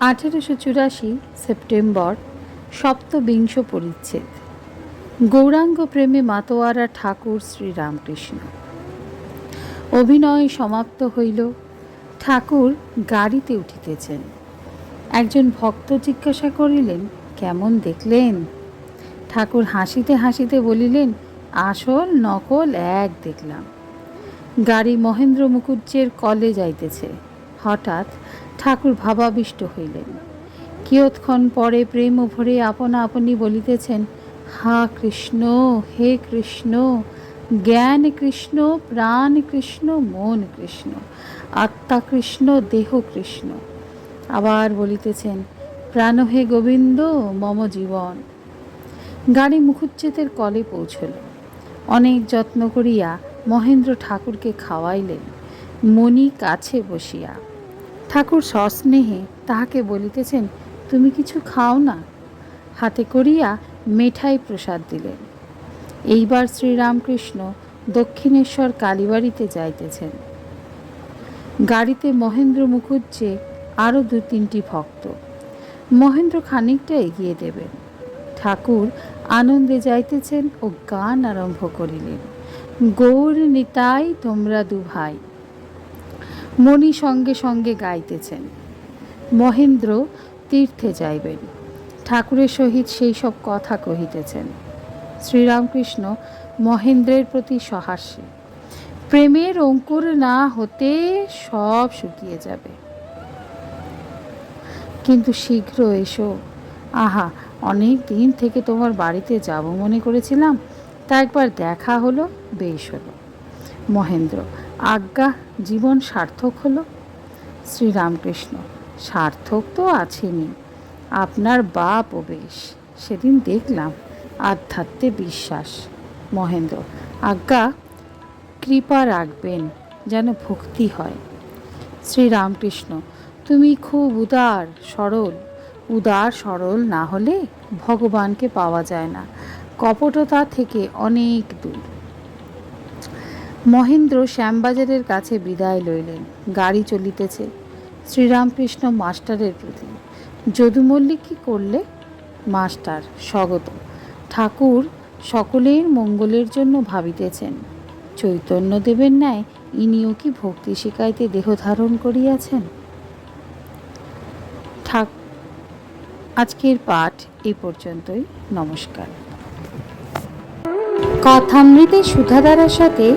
আঠেরোশো চুরাশি সেপ্টেম্বর সপ্তবিংশ পরিচ্ছেদ। গৌরাঙ্গ প্রেমে মাতোয়ারা ঠাকুর শ্রীরামকৃষ্ণ। অভিনয় সমাপ্ত হইল, ঠাকুর গাড়িতে উঠিতেছেন। একজন ভক্ত জিজ্ঞাসা করিলেন, কেমন দেখলেন? ঠাকুর হাসিতে হাসিতে বলিলেন, আসল নকল এক দেখলাম। গাড়ি মহেন্দ্র মুখুজ্জের কলে যাইতেছে। হঠাৎ ঠাকুর ভাবাবিষ্ট হইলেন। কিয়ৎক্ষণ পরে প্রেম ভরে আপনা আপনি বলিতেছেন, হা কৃষ্ণ, হে কৃষ্ণ, জ্ঞান কৃষ্ণ, প্রাণ কৃষ্ণ, মন কৃষ্ণ, আত্মা কৃষ্ণ, দেহ কৃষ্ণ। আবার বলিতেছেন, প্রাণ হে গোবিন্দ, মম জীবন। গাড়ি মুখুজ্জেদের কলে পৌঁছল। অনেক যত্ন করিয়া মহেন্দ্র ঠাকুরকে খাওয়াইলেন। মণি কাছে বসিয়া ঠাকুর সস্নেহে তাহাকে বলিতেছেন, তুমি কিছু খাও না? হাতে করিয়া মেঠাই প্রসাদ দিলেন। এইবার শ্রীরামকৃষ্ণ দক্ষিণেশ্বর কালীবাড়িতে যাইতেছেন। গাড়িতে মহেন্দ্র মুখুজ্জে আরও দু তিনটি ভক্ত। মহেন্দ্র খানিকটা এগিয়ে দেবেন। ঠাকুর আনন্দে যাইতেছেন ও গান আরম্ভ করিলেন। গৌর নিতাই তোমরা দু ভাই। মণি সঙ্গে সঙ্গে গাইতেছেন। মহেন্দ্র তীর্থে যাইবেন। ঠাকুরের সহিত সেই সব কথা কহিতেছেন। শ্রীরামকৃষ্ণ মহেন্দ্রের প্রতি সহাস্যে। প্রেমের অঙ্কুর না হতে সব শুকিয়ে যাবে। কিন্তু শীঘ্র এসো। আহা, অনেক দিন থেকে তোমার বাড়িতে যাব মনে করেছিলাম। তা একবার দেখা হলো, বেশ হলো। মহেন্দ্র আজ্ঞা, জীবন সার্থক হলো। শ্রীরামকৃষ্ণ, সার্থক তো আছেনি আপনার বাপ ও বেশ সেদিন দেখলাম আধ্যাত্মে বিশ্বাস। মহেন্দ্র, আজ্ঞা, কৃপা রাখবেন যেন ভক্তি হয়। শ্রীরামকৃষ্ণ, তুমি খুব উদার, সরল। উদার, সরল না হলে ভগবানকে পাওয়া যায় না। কপটতা থেকে অনেক দূর। মহেন্দ্র শ্যামবাজারের কাছে বিদায় লইলেন। গাড়ি চলিতেছে। শ্রীরামকৃষ্ণ মাস্টারের প্রতি। যদু মল্লিক কী করলে? মাস্টার, স্বগত। ঠাকুর সকলের মঙ্গলের জন্য ভাবিতেছেন। চৈতন্য দেবের ন্যায় ইনিও কি ভক্তি শিকাইতে দেহ ধারণ করিয়াছেন? ঠাক, আজকের পাঠ এ পর্যন্তই। নমস্কার। কথামৃতে সুধাধারার সাথে